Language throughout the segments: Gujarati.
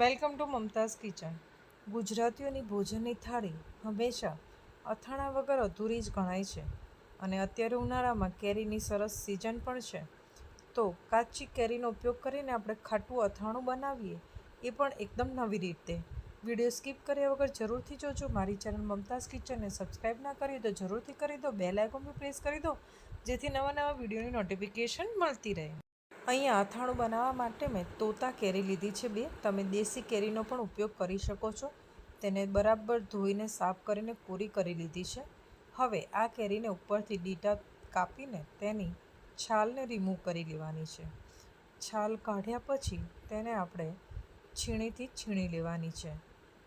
Welcome to Mumtaz kitchen. ગુજરાતીઓની ભોજનની થાળી હંમેશા અથાણા વગર અધૂરી જ ગણાય છે અને અત્યારે ઉનાળામાં કેરીની સરસ સિઝન પણ છે. તો કાચી કેરીનો ઉપયોગ કરીને આપણે ખાટું અથાણું બનાવીએ એ પણ એકદમ નવી રીતે. વીડિયો સ્કીપ કર્યા વગર જરૂરથી જોજો. મારી ચેનલ મમતાઝ કિચનને સબસ્ક્રાઈબ ના કરી તો જરૂરથી કરી દો. બે આઇકોન બી પ્રેસ કરી દો, જેથી નવા નવા વિડીયોની નોટિફિકેશન મળતી રહે. અહીંયા અથાણું બનાવવા માટે મેં તોતા કેરી લીધી છે બે. તમે દેશી કેરીનો પણ ઉપયોગ કરી શકો છો. તેને બરાબર ધોઈને સાફ કરીને પૂરી કરી લીધી છે. હવે આ કેરીને ઉપરથી ડીટા કાપીને તેની છાલને રિમૂવ કરી લેવાની છે. છાલ કાઢ્યા પછી તેને આપણે છીણીથી છીણી લેવાની છે.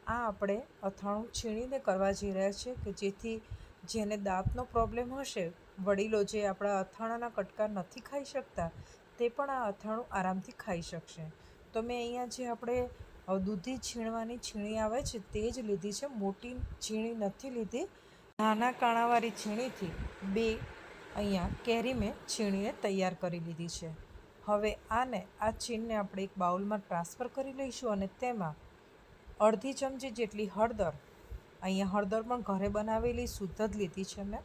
આ આપણે અથાણું છીણીને કરવા જઈ રહ્યા છીએ કે જેથી જેને દાંતનો પ્રોબ્લેમ હશે, વડીલો જે આપણા અથાણાના કટકા નથી ખાઈ શકતા તે પણ આ અથાણું આરામથી ખાઈ શકશે. તો મેં અહીંયા જે આપણે દૂધી છીણવાની છીણી આવે છે, તે જ લીધી છે. મોટી છીણી નથી લીધી. નાના કાણાવાળી છીણીથી બે અહીંયા કેરી મેં છીણીને તૈયાર કરી લીધી છે. હવે આને, આ છીણને આપણે એક બાઉલમાં ટ્રાન્સફર કરી લઈશું અને તેમાં અડધી ચમચી જેટલી હળદર, અહીંયા હળદર પણ ઘરે બનાવેલી, શુદ્ધ જ લીધી છે મેં.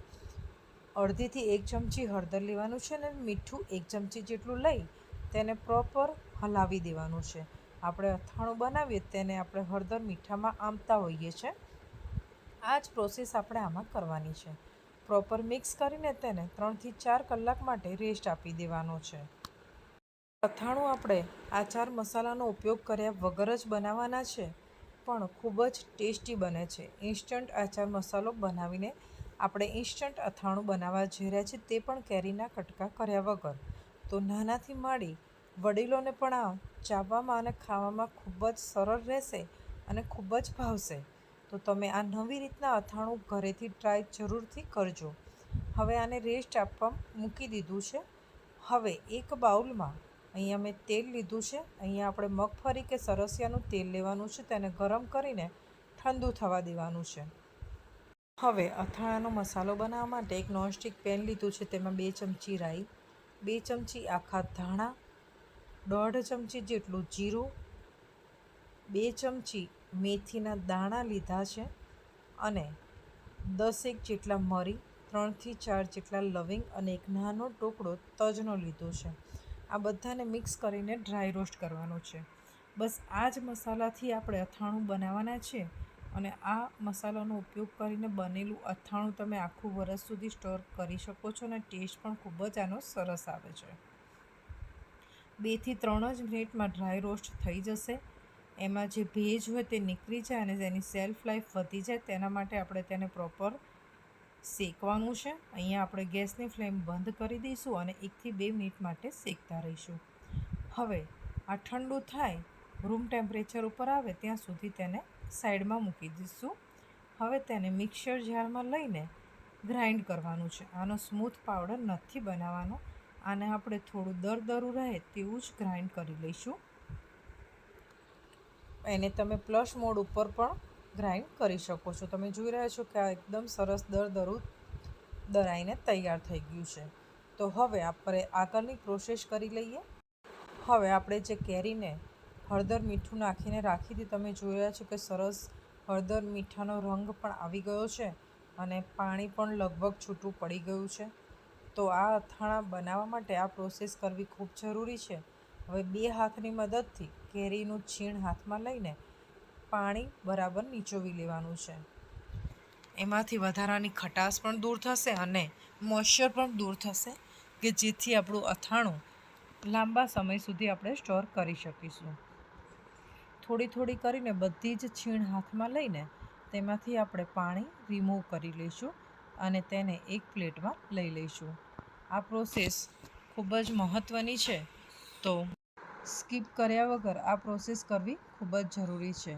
અડધીથી એક ચમચી હળદર લેવાનું છે અને મીઠું એક ચમચી જેટલું લઈ તેને પ્રોપર હલાવી દેવાનું છે. આપણે અથાણું બનાવીએ તેને આપણે હળદર મીઠામાં આમતા હોઈએ છીએ આ જ પ્રોસેસ આપણે આમાં કરવાની છે. પ્રોપર મિક્સ કરીને તેને ત્રણથી ચાર કલાક માટે રેસ્ટ આપી દેવાનો છે. અથાણું આપણે આચાર મસાલાનો ઉપયોગ કર્યા વગર જ બનાવવાના છે, પણ ખૂબ જ ટેસ્ટી બને છે. ઇન્સ્ટન્ટ આચાર મસાલો બનાવીને આપણે ઇન્સ્ટન્ટ અથાણું બનાવવા જઈ રહ્યા છીએ તે પણ કેરીના કટકા કર્યા વગર. તો નાનાથી માંડી વડીલોને પણ આ ચાવવામાં અને ખાવામાં ખૂબ જ સરળ રહેશે અને ખૂબ જ ભાવશે. તો તમે આ નવી રીતના અથાણું ઘરેથી ટ્રાય જરૂરથી કરજો. હવે આને રેસ્ટ આપવા મૂકી દીધું છે. હવે એક બાઉલમાં અહીંયા મેં તેલ લીધું છે. અહીંયા આપણે મગફળી કે સરસિયાનું તેલ લેવાનું છે. તેને ગરમ કરીને ઠંડુ થવા દેવાનું છે. હવે અથાણાનો મસાલો બનાવવા માટે એક નોનસ્ટિક પેન લીધું છે, તેમાં બે ચમચી રાઈ, બે ચમચી આખા ધાણા, દોઢ ચમચી જેટલું જીરું, બે ચમચી મેથીના દાણા લીધા છે અને દસેક જેટલા મરી, ત્રણથી ચાર જેટલા લવિંગ અને એક નાનો ટુકડો તજનો લીધો છે. આ બધાને મિક્સ કરીને ડ્રાય રોસ્ટ કરવાનો છે. બસ આ જ મસાલાથી આપણે અથાણું બનાવવાના છે. અને આ મસાલાનો ઉપયોગ કરીને બનેલું અથાણું તમે આખું વરસ સુધી સ્ટોર કરી શકો છો અને ટેસ્ટ પણ ખૂબ જ આનો સરસ આવે છે. બેથી ત્રણ જ મિનિટમાં ડ્રાય રોસ્ટ થઈ જશે. એમાં જે ભેજ હોય તે નીકળી જાય અને તેની સેલ્ફ લાઈફ વધી જાય તેના માટે આપણે તેને પ્રોપર શેકવાનું છે. અહીંયા આપણે ગેસની ફ્લેમ બંધ કરી દઈશું અને એકથી બે મિનિટ માટે શેકતા રહીશું. હવે આ ઠંડુ થાય, રૂમ ટેમ્પરેચર ઉપર આવે, ત્યાં સુધી તેને સાઈડમાં મૂકી દઈશું. હવે તેને મિક્સર જારમાં લઈને ગ્રાઇન્ડ કરવાનું છે. આનો સ્મૂથ પાવડર નથી બનાવવાનો. આને આપણે થોડું દરદરું રહે તેવું જ ગ્રાઇન્ડ કરી લઈશું. એને તમે પ્લસ મોડ ઉપર પણ ગ્રાઇન્ડ કરી શકો છો. તમે જોઈ રહ્યા છો કે આ એકદમ સરસ દરદરું દરાઈને તૈયાર થઈ ગયું છે. તો હવે આપણે આગળની પ્રોસેસ કરી લઈએ. હવે આપણે જે કેરીને હળદર મીઠું નાખીને રાખી હતી તમે જોઈ રહ્યા છો કે સરસ હળદર મીઠાનો રંગ પણ આવી ગયો છે અને પાણી પણ લગભગ છૂટું પડી ગયું છે. તો આ અથાણા બનાવવા માટે આ પ્રોસેસ કરવી ખૂબ જરૂરી છે. હવે બે હાથની મદદથી કેરીનું છીણ હાથમાં લઈને પાણી બરાબર નીચોવી લેવાનું છે. એમાંથી વધારાની ખટાશ પણ દૂર થશે અને મોઇશ્ચર પણ દૂર થશે કે જેથી આપણું અથાણું લાંબા સમય સુધી આપણે સ્ટોર કરી શકીશું. થોડી થોડી કરીને બધી જ છીણ હાથમાં લઈને તેમાંથી આપણે પાણી રિમૂવ કરી લઈશું અને તેને એક પ્લેટમાં લઈ લઈશું. આ પ્રોસેસ ખૂબ જ મહત્ત્વની છે. તો સ્કીપ કર્યા વગર આ પ્રોસેસ કરવી ખૂબ જ જરૂરી છે.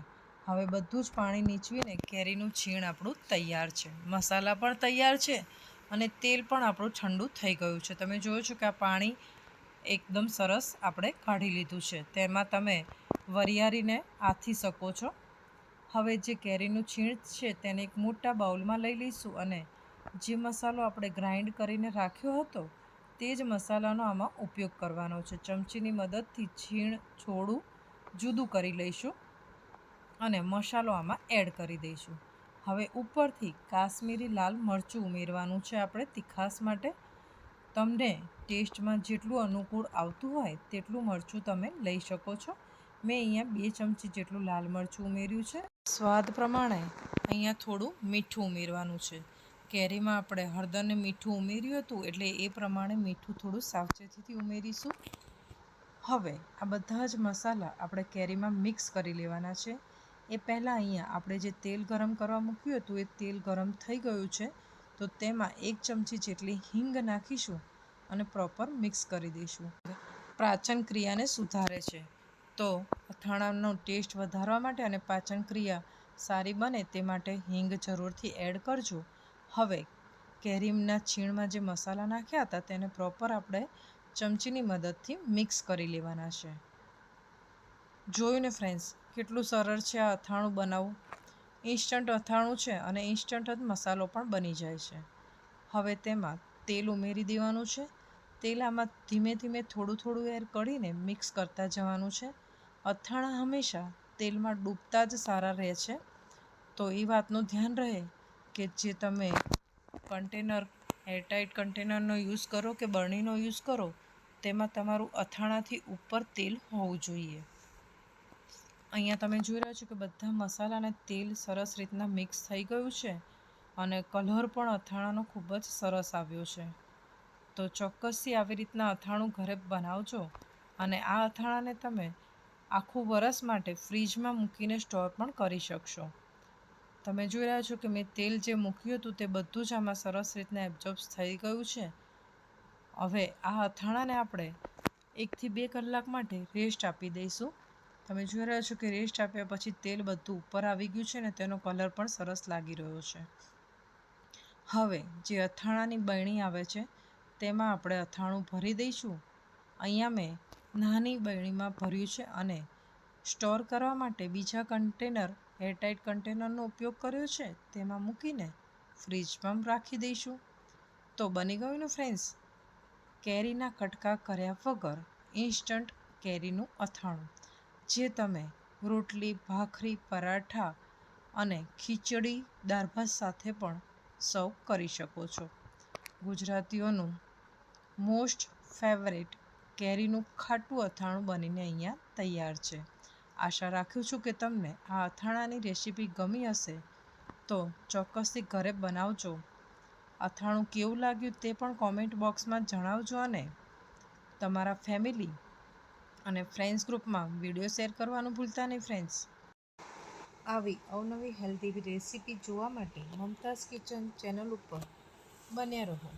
હવે બધું જ પાણી નીચવીને કેરીનું છીણ આપણું તૈયાર છે. મસાલા પણ તૈયાર છે અને તેલ પણ આપણું ઠંડુ થઈ ગયું છે. તમે જોયો છો કે આ પાણી એકદમ સરસ આપણે કાઢી લીધું છે. તેમાં તમે વરિયાળીને આથી શકો છો. હવે જે કેરીનું છીણ છે તેને એક મોટા બાઉલમાં લઈ લઈશું અને જે મસાલો આપણે ગ્રાઇન્ડ કરીને રાખ્યો હતો તે જ મસાલાનો આમાં ઉપયોગ કરવાનો છે. ચમચીની મદદથી છીણ, છોડું જુદું કરી લઈશું અને મસાલો આમાં એડ કરી દઈશું. હવે ઉપરથી કાશ્મીરી લાલ મરચું ઉમેરવાનું છે આપણે તીખાસ માટે. તમને ટેસ્ટમાં જેટલું અનુકૂળ આવતું હોય તેટલું મરચું તમે લઈ શકો છો. મેં અહીંયા બે ચમચી જેટલું લાલ મરચું ઉમેર્યું છે. સ્વાદ પ્રમાણે અહીંયા થોડું મીઠું ઉમેરવાનું છે. કેરીમાં આપણે હળદરને મીઠું ઉમેર્યું હતું એટલે એ પ્રમાણે મીઠું થોડું સાવચેતીથી ઉમેરીશું. હવે આ બધા જ મસાલા આપણે કેરીમાં મિક્સ કરી લેવાના છે. એ પહેલાં અહીંયા આપણે જે તેલ ગરમ કરવા મૂક્યું હતું એ તેલ ગરમ થઈ ગયું છે. તો તેમાં એક ચમચી જેટલી હિંગ નાખીશું અને પ્રોપર મિક્સ કરી દઈશું. પાચન ક્રિયાને સુધારે છે. તો અથાણાનો ટેસ્ટ વધારવા માટે અને પાચન ક્રિયા સારી બને તે માટે હિંગ જરૂરથી એડ કરજો. હવે, કેરીમના છીણમાં જે મસાલા નાખ્યા હતા તેને પ્રોપર આપણે ચમચીની મદદથી મિક્સ કરી લેવાના છે. જોયું ને ફ્રેન્ડ્સ કેટલું સરળ છે આ અથાણું બનાવવું. ઇન્સ્ટન્ટ અથાણું છે અને ઇન્સ્ટન્ટ જ મસાલો પણ બની જાય છે. હવે તેમાં તેલ ઉમેરી દેવાનું છે. તેલ આમાં ધીમે ધીમે થોડું થોડું એર કરીને મિક્સ કરતા જવાનું છે. અથાણા હંમેશા તેલમાં ડૂબતા જ સારા રહે છે. તો એ વાતનું ધ્યાન રહે કે જે તમે કન્ટેનર એરટાઇટ કન્ટેનરનો યુઝ કરો કે બરણીનો યુઝ કરો, તેમાં તમારું અથાણાથી ઉપર તેલ હોવું જોઈએ. અહીંયા તમે જોઈ રહ્યા છો કે બધા મસાલા અને તેલ સરસ રીતના મિક્સ થઈ ગયું છે અને કલર પણ અથાણાનો ખૂબ જ સરસ આવ્યો છે. તો ચોક્કસથી આવી રીતના અથાણું ઘરે બનાવજો અને આ અથાણાને તમે આખું વરસ માટે ફ્રીજમાં મૂકીને સ્ટોર પણ કરી શકશો. તમે જોઈ રહ્યા છો કે મેં તેલ જે મૂક્યું હતું તે બધું જ આમાં સરસ રીતના એબ્ઝોર્બ્સ થઈ ગયું છે. હવે આ અથાણાને આપણે એકથી બે કલાક માટે રેસ્ટ આપી દઈશું. તમે જોઈ રહ્યા છો કે રેસ્ટ આપ્યા પછી તેલ બધું ઉપર આવી ગયું છે ને તેનો કલર પણ સરસ લાગી રહ્યો છે. હવે જે અથાણાની બરણી આવે છે, તેમાં આપણે અથાણું ભરી દઈશું. અહીંયા મેં નાની બરણીમાં ભર્યું છે અને સ્ટોર કરવા માટે બીજા કન્ટેનર એરટાઇટ કન્ટેનરનો ઉપયોગ કર્યો છે, તેમાં મૂકીને ફ્રીજમાં રાખી દઈશું. તો બની ગયું ને ફ્રેન્ડ્સ? કેરીના કટકા કર્યા વગર ઇન્સ્ટન્ટ કેરીનું અથાણું. જે તમે રોટલી, ભાખરી, પરાઠા અને ખીચડી, દાળભાત સાથે પણ સર્વ કરી શકો છો. ગુજરાતીઓનું મોસ્ટ ફેવરેટ કેરીનું ખાટું અથાણું બનીને અહીંયા તૈયાર છે. આશા રાખું છું કે તમને આ અથાણાની રેસીપી ગમી હશે તો ચોક્કસથી ઘરે બનાવજો. અથાણું કેવું લાગ્યું તે પણ કોમેન્ટ બોક્સમાં જણાવજો અને તમારા ફેમિલી અને ફ્રેન્ડ્સ ગ્રુપમાં વીડિયો શેર કરવાનું ભૂલતા નહીં, ફ્રેન્ડ્સ. આવી અવનવી હેલ્ધી રેસીપી જોવા માટે મમતાઝ કિચન ચેનલ ઉપર બન્યા રહો.